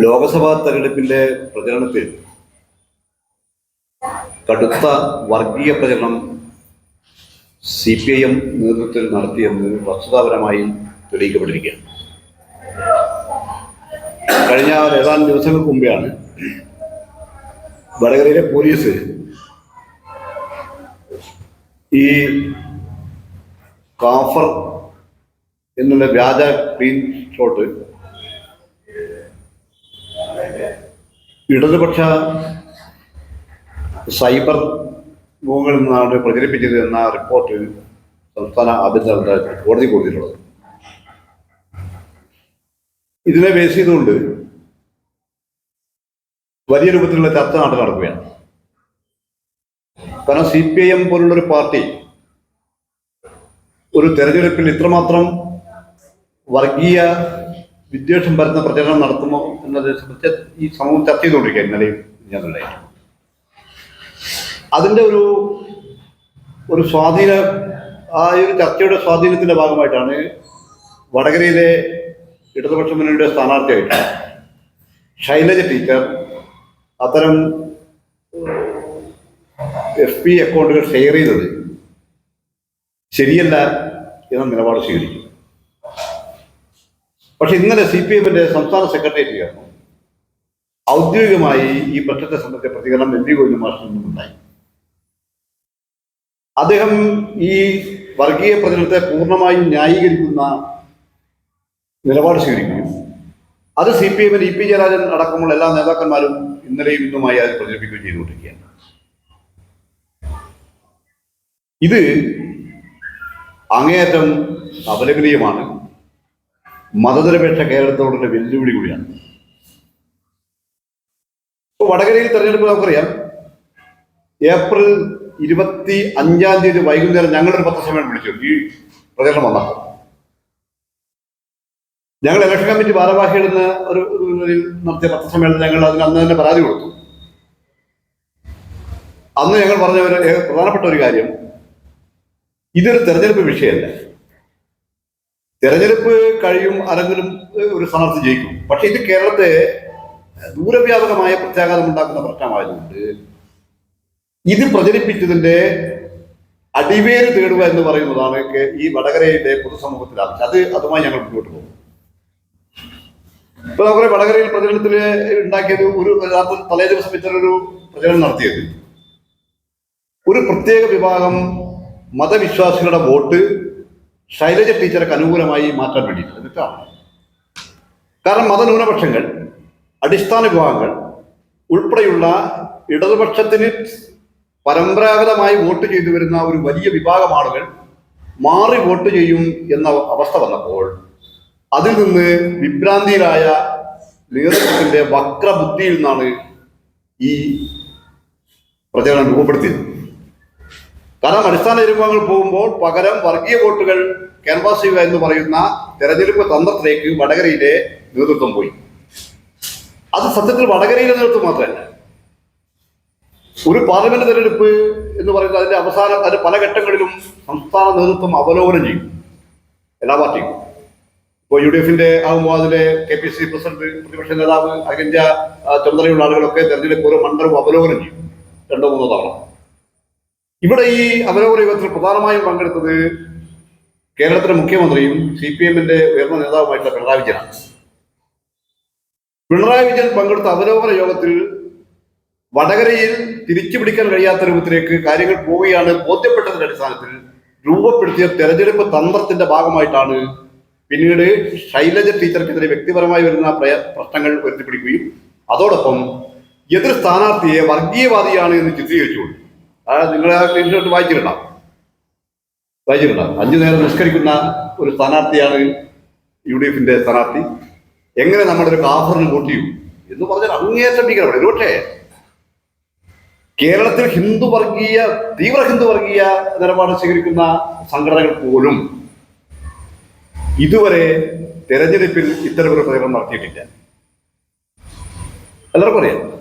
ലോക്സഭാ തെരഞ്ഞെടുപ്പിന്റെ പ്രചരണത്തിൽ കടുത്ത വർഗീയ പ്രചരണം സി പി ഐ എം നേതൃത്വത്തിൽ നടത്തിയെന്ന് വസ്തുതാപരമായി തെളിയിക്കപ്പെട്ടിരിക്കുകയാണ്. കഴിഞ്ഞ ഏതാനും ദിവസങ്ങൾക്ക് മുമ്പെയാണ് വടകരയിലെ പോലീസ് ഈ കാഫർ എന്നുള്ള വ്യാജ സ്ക്രീൻഷോട്ട് ഇടതുപക്ഷ സൈബർ മുഖങ്ങളിൽ നിന്നാണ് പ്രചരിപ്പിച്ചത് എന്ന റിപ്പോർട്ട് സംസ്ഥാന ആഭ്യന്തര കോടതി കൊടുത്തിട്ടുള്ളത്. ഇതിനെ ബേസ് ചെയ്തുകൊണ്ട് വലിയ രൂപത്തിലുള്ള ചർച്ച നാട്ടിൽ നടക്കുകയാണ്. കാരണം സി പി ഐ എം പോലുള്ളൊരു പാർട്ടി ഒരു തെരഞ്ഞെടുപ്പിൽ ഇത്രമാത്രം വർഗീയ വിദ്വേഷം പരത്തുന്ന പ്രചരണം നടത്തുമോ എന്നതിനെ സംബന്ധിച്ച് ഈ സമൂഹം ചർച്ച ചെയ്തുകൊണ്ടിരിക്കുക ഇന്നലെയും ഞാനുണ്ടായിട്ട് അതിന്റെ ഒരു ഒരു സ്വാധീന ആ ഒരു ചർച്ചയുടെ സ്വാധീനത്തിന്റെ ഭാഗമായിട്ടാണ് വടകരയിലെ ഇടതുപക്ഷ മുന്നണിയുടെ സ്ഥാനാർത്ഥിയായിട്ട് ശൈലജ ടീച്ചർ അത്തരം എഫ് പി അക്കൗണ്ടുകൾ ഷെയർ ചെയ്തത് ശരിയല്ല എന്ന നിലപാട് സ്വീകരിക്കും പക്ഷെ ഇന്നലെ സി പി എമ്മിന്റെ സംസ്ഥാന സെക്രട്ടേറിയറ്റ് ചേർന്നു ഔദ്യോഗികമായി ഈ പ്രശ്നത്തെ സംബന്ധിച്ച പ്രതികരണം എം പി ഗോവിന്ദ മാഷിൽ നിന്നുണ്ടായി. അദ്ദേഹം ഈ വർഗീയ പ്രചരണത്തെ പൂർണമായും ന്യായീകരിക്കുന്ന നിലപാട് സ്വീകരിക്കുകയും അത് സി പി എമ്മിന് ഇ പി ജയരാജൻ അടക്കമുള്ള എല്ലാ നേതാക്കന്മാരും ഇന്നലെയും ഇന്നുമായി അത് പ്രചരിപ്പിക്കുകയും ചെയ്തുകൊണ്ടിരിക്കുകയാണ്. ഇത് അങ്ങേയറ്റം അപലപനീയമാണ്. മതനിരപേക്ഷ കേരളത്തോടുള്ള വെല്ലുവിളി കൂടിയാണ്. ഇപ്പോൾ വടകരയിൽ തെരഞ്ഞെടുപ്പ് നമുക്കറിയാം. ഏപ്രിൽ ഇരുപത്തി അഞ്ചാം തീയതി വൈകുന്നേരം ഞങ്ങളൊരു പത്രസമ്മേളനം വിളിച്ചു. ഈ പ്രചരണം വന്നപ്പോൾ. ഞങ്ങൾ ഇലക്ഷൻ കമ്മിറ്റി ഭാരവാഹികളിൽ നിന്ന് ഒരു നടത്തിയ പത്രസമ്മേളനം ഞങ്ങൾ അതിന് അന്ന് തന്നെ പരാതി കൊടുത്തു. അന്ന് ഞങ്ങൾ പറഞ്ഞ ഒരു പ്രധാനപ്പെട്ട ഒരു കാര്യം. ഇതൊരു തെരഞ്ഞെടുപ്പ് വിഷയമല്ല. തെരഞ്ഞെടുപ്പ് കഴിയും ആരെങ്കിലും ഒരു സ്ഥാനാർത്ഥി ജയിക്കും. പക്ഷെ ഇത് കേരളത്തെ ദൂരവ്യാപകമായ പ്രത്യാഘാതം ഉണ്ടാക്കുന്ന പ്രശ്നമായതുകൊണ്ട് ഇത് പ്രചരിപ്പിച്ചതിന്റെ അടിവേര് തേടുക എന്ന് പറയുന്നതാണ് ഈ വടകരയുടെ പൊതുസമൂഹത്തിൽ ആവശ്യം. അത് അതുമായി ഞങ്ങൾ മുന്നോട്ട് പോകും. ഇപ്പൊ നമുക്ക് വടകരയിൽ പ്രചരണത്തിൽ ഉണ്ടാക്കിയത് ഒരു തലേ ദിവസം ഇത്തരൊരു പ്രചരണം നടത്തിയത്. ഒരു പ്രത്യേക വിഭാഗം മതവിശ്വാസികളുടെ വോട്ട് ശൈലജ ടീച്ചർക്ക് അനുകൂലമായി മാറ്റാൻ വേണ്ടിയിട്ടുണ്ട് തെറ്റാണ് കാരണം മതന്യൂനപക്ഷങ്ങൾ അടിസ്ഥാന വിഭാഗങ്ങൾ ഉൾപ്പെടെയുള്ള ഇടതുപക്ഷത്തിന് പരമ്പരാഗതമായി വോട്ട് ചെയ്തു വരുന്ന ഒരു വലിയ വിഭാഗം ആളുകൾ മാറി വോട്ട് ചെയ്യും എന്ന അവസ്ഥ വന്നപ്പോൾ അതിൽ നിന്ന് വിഭ്രാന്തിയിലായ നേതൃത്വത്തിന്റെ വക്രബുദ്ധിയിൽ നിന്നാണ് ഈ പ്രചരണം രൂപപ്പെടുത്തിയത്. കാരണം അടിസ്ഥാന വിഭാഗങ്ങൾ പോകുമ്പോൾ പകരം വർഗീയ വോട്ടുകൾ ക്യാൻവാസ് ചെയ്യുക എന്ന് പറയുന്ന തെരഞ്ഞെടുപ്പ് തന്ത്രത്തിലേക്ക് വടകരയിലെ നേതൃത്വം പോയി. അത് സത്യത്തിൽ വടകരയിലെ നേതൃത്വം മാത്രമല്ല. ഒരു പാർലമെന്റ് തെരഞ്ഞെടുപ്പ് എന്ന് പറയുന്നത് അതിന്റെ അവസാനം അതിന്റെ പല ഘട്ടങ്ങളിലും സംസ്ഥാന നേതൃത്വം അവലോകനം ചെയ്യും. എല്ലാ പാർട്ടിയും ഇപ്പോൾ യു ഡി എഫിന്റെ ആകുമ്പോൾ അതിലെ കെ പി സി പ്രസിഡന്റ് പ്രതിപക്ഷ നേതാവ് അഖിലേന്ത്യാ ചുമതലയുള്ള ആളുകളൊക്കെ തെരഞ്ഞെടുപ്പ് ഓരോ മണ്ഡലവും അവലോകനം ചെയ്യും. രണ്ടോ മൂന്നോ തവണ. ഇവിടെ ഈ അവലോകന യോഗത്തിൽ പ്രധാനമായും പങ്കെടുത്തത് കേരളത്തിലെ മുഖ്യമന്ത്രിയും സി പി എമ്മിന്റെ ഉയർന്ന നേതാവുമായിട്ടുള്ള പിണറായി വിജയനാണ്. പിണറായി വിജയൻ പങ്കെടുത്ത അവലോകന യോഗത്തിൽ വടകരയിൽ തിരിച്ചു പിടിക്കാൻ കഴിയാത്ത രൂപത്തിലേക്ക് കാര്യങ്ങൾ പോവുകയാണ് ബോധ്യപ്പെട്ടതിന്റെ അടിസ്ഥാനത്തിൽ രൂപപ്പെടുത്തിയ തെരഞ്ഞെടുപ്പ് തന്ത്രത്തിന്റെ ഭാഗമായിട്ടാണ് പിന്നീട് ശൈലജ ടീച്ചർക്കെതിരെ വ്യക്തിപരമായി വരുന്ന പ്രശ്നങ്ങൾ ഉയർത്തിപ്പിടിക്കുകയും അതോടൊപ്പം എതിർ സ്ഥാനാർത്ഥിയെ വർഗീയവാദിയാണ് എന്ന് ചിത്രീകരിച്ചുകൊണ്ട്. അതായത് നിങ്ങൾ ആ സ്ക്രീൻഷോട്ട് വായിച്ചിട്ടുണ്ടാവും വായിച്ചിട്ടുണ്ടാവും അഞ്ചു നേരം നിഷ്കരിക്കുന്ന ഒരു സ്ഥാനാർത്ഥിയാണ് യു ഡി എഫിന്റെ സ്ഥാനാർത്ഥി. എങ്ങനെ നമ്മുടെ ഒരു കാഫറിന് വോട്ട് ചെയ്യും എന്ന് പറഞ്ഞാൽ അങ്ങേറ്റം ഭീകരമാണ് ഒരുപക്ഷേ കേരളത്തിൽ ഹിന്ദു വർഗീയ തീവ്ര ഹിന്ദു വർഗീയ നിലപാട് സ്വീകരിക്കുന്ന സംഘടനകൾ പോലും ഇതുവരെ തെരഞ്ഞെടുപ്പിൽ ഇത്തരമൊരു പ്രചരണം നടത്തിയിട്ടില്ല. എല്ലാവർക്കും അറിയാം.